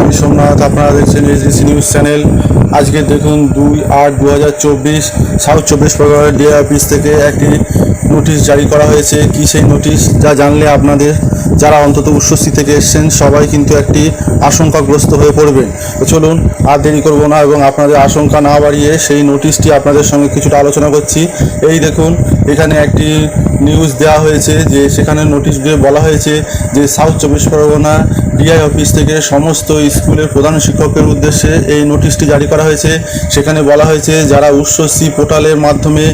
আমি সোমনাথ, আপনারা দেখছেন এসডিসি নিউজ চ্যানেল। আজকে দেখুন দুই আট দু হাজার চব্বিশ সাউথ চব্বিশ পরগনার ডিআই অফিস থেকে একটি নোটিশ জারি করা হয়েছে। কী সেই নোটিশ? যা জানলে আপনাদের যারা অন্তত উচ্চস্থি থেকে এসছেন, সবাই কিন্তু একটি আশঙ্কাগ্রস্ত হয়ে পড়বেন। তো চলুন, আর দেরি করব না এবং আপনাদের আশঙ্কা না বাড়িয়ে সেই নোটিশটি আপনাদের সঙ্গে কিছুটা আলোচনা করছি। এই দেখুন, এখানে একটি নিউজ দেওয়া হয়েছে যে সেখানে নোটিশ দিয়ে বলা হয়েছে যে সাউথ চব্বিশ পরগনা ডিআই অফিস থেকে সমস্ত স্কুলের প্রধান শিক্ষকের উদ্দেশ্যে এই নোটিশটি জারি করা হয়েছে। সেখানে বলা হয়েছে, যারা উচ্চশ্রী পোর্টালের মাধ্যমে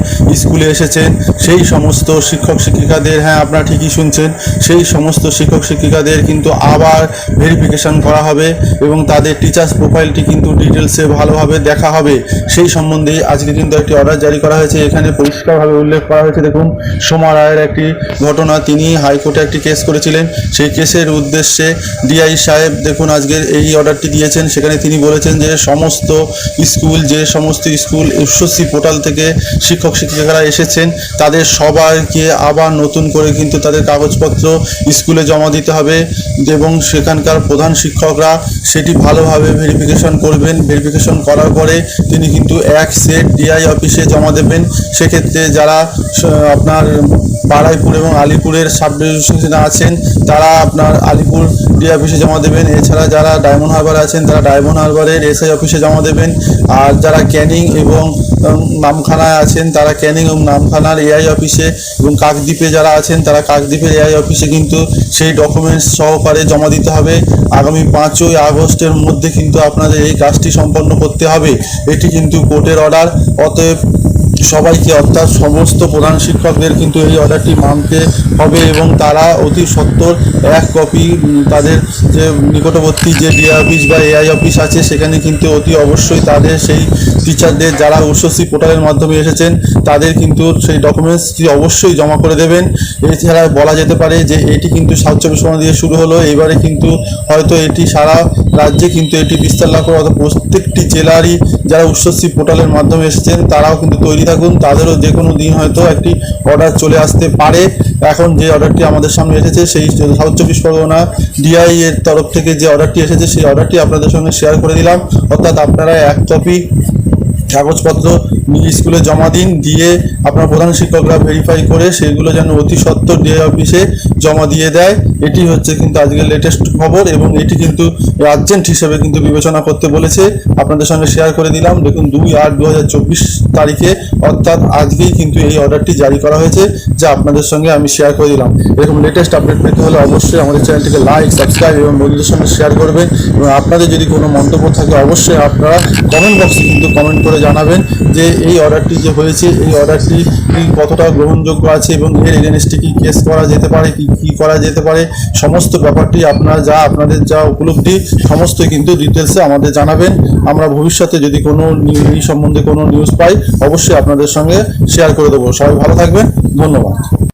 স্কুলে এসেছেন, সেই সমস্ত শিক্ষক শিক্ষিকাদের হ্যাঁ আপনারা ঠিকই শুনছেন, সেই সমস্ত শিক্ষক শিক্ষিকাদের কিন্তু আবার ভেরিফিকেশন করা হবে এবং তাদের টিচার্স প্রোফাইলটি কিন্তু ডিটেলসে ভালোভাবে দেখা হবে। সেই সম্বন্ধে আজকে কিন্তু একটি অর্ডার জারি করা হয়েছে। এখানে পরিষ্কারভাবে উল্লেখ করা হয়েছে। দেখুন, সোমা রায়ের একটি ঘটনা। তিনি হাইকোর্টে একটি কেস করেছিলেন। সেই কেসের উদ্দেশ্যে ডিআই সাহেব দেখুন, আজকের এই অর্ডারটি দিয়েছেন। সেখানে তিনি বলেছেন যে, সমস্ত স্কুল, যে সমস্ত স্কুল উচ্চশ্রী পোর্টাল থেকে শিক্ষক শিক্ষিকারা এসেছেন। তাদের সবাইকে আবার নতুন করে কিন্তু তাদের কাগজপত্র স্কুলে জমা দিতে হবে এবং সেখানকার প্রধান শিক্ষকরা সেটি ভালোভাবে ভেরিফিকেশন করবেন। ভেরিফিকেশন করার পরে তিনি কিন্তু এক সেট ডিআই অফিসে জমা দেবেন। সেক্ষেত্রে যারা আপনার বারাইপুর এবং আলিপুরের সাব ডিভিশনে আছেন, তারা আপনার আলিপুর ডি অফিসে জমা দেবেন। এছাড়া যারা ডায়মন্ড হারবার আছেন, তারা ডায়মন্ড হারবারের এসআই অফিসে জমা দেবেন। আর যারা ক্যানিং এবং নামখানায় আছেন, তারা ক্যানিং এবং নামখানার এআই অফিসে এবং কাকদ্বীপে যারা আছেন, তারা কাকদ্বীপের এআই অফিসে কিন্তু সেই ডকুমেন্টস সহকারে জমা দিতে হবে। আগামী পাঁচই আগস্টের মধ্যে কিন্তু আপনাদের এই কাজটি সম্পন্ন করতে হবে। এটি কিন্তু কোর্টের অর্ডার অতএব সবাইকে, অর্থাৎ সমস্ত প্রধান শিক্ষকদের কিন্তু এই অর্ডারটি মানতে হবে এবং তারা অতি সত্বর এক কপি তাদের যে নিকটবর্তী যে ডিআই অফিস বা এআই অফিস আছে, সেখানে কিন্তু অতি অবশ্যই তাদের সেই টিচারদের যারা উচ্চশ্রী পোর্টালের মাধ্যমে এসেছেন, তাদের কিন্তু সেই ডকুমেন্টসটি অবশ্যই জমা করে দেবেন। এছাড়া বলা যেতে পারে যে, এটি কিন্তু চব্বিশ পরগনা দিয়ে শুরু হলো এবারে কিন্তু হয়তো এটি সারা রাজ্যে কিন্তু এটি বিস্তার লাভ করে অর্থাৎ প্রত্যেকটি জেলারই যারা উচ্চশ্রী পোর্টালের মাধ্যমে এসেছেন, তারাও কিন্তু তৈরি থাকুন। তাদেরও যে কোনো দিন হয়তো একটি অর্ডার চলে আসতে পারে। এখন যে অর্ডারটি আমাদের সামনে এসেছে, সেই সাউথ চব্বিশ পরগনা ডিআই এর তরফ থেকে যে অর্ডারটি এসেছে, সেই অর্ডারটি আপনাদের সঙ্গে শেয়ার করে দিলাম। অর্থাৎ আপনারা এক কপি কাগজপত্র স্কুলে জমা দিন, দিয়ে আপনার প্রধান শিক্ষকরা ভেরিফাই করে সেগুলো যেন অতি সত্বর ডিআই অফিসে জমা দিয়ে দেয়। এটি হচ্ছে কিন্তু আজকের লেটেস্ট খবর এবং এটি কিন্তু আর্জেন্ট হিসেবে কিন্তু বিবেচনা করতে বলেছে। আপনাদের সঙ্গে শেয়ার করে দিলাম। দেখুন, দুই আট দু তারিখে অর্থাৎ আজকেই কিন্তু এই অর্ডারটি জারি করা হয়েছে, যা আপনাদের সঙ্গে আমি শেয়ার করে দিলাম। এরকম লেটেস্ট আপডেট পেতে হলে অবশ্যই আমাদের চ্যানেলটিকে লাইক সাবস্ক্রাইব এবং বন্ধুদের সঙ্গে শেয়ার করবেন। এবং আপনাদের যদি কোনো মন্তব্য থাকে, অবশ্যই আপনারা কমেন্ট বক্সে কিন্তু কমেন্ট করে জানাবেন যে এই অর্ডারটি যে হয়েছে, এই অর্ডারটি কতটা গ্রহণযোগ্য আছে এবং এর এগেনস্টে কী কেস করা যেতে পারে, কি, কী করা যেতে পারে, সমস্ত ব্যাপারটি আপনারা যা, আপনাদের যা উপলব্ধি, সমস্ত কিন্তু ডিটেলসে আমাদের জানাবেন। আমরা ভবিষ্যতে যদি কোনো এই সম্বন্ধে কোনো নিউজ পাই, অবশ্যই আপনাদের সঙ্গে শেয়ার করে দেবো। সবাই ভালো থাকবেন। ধন্যবাদ।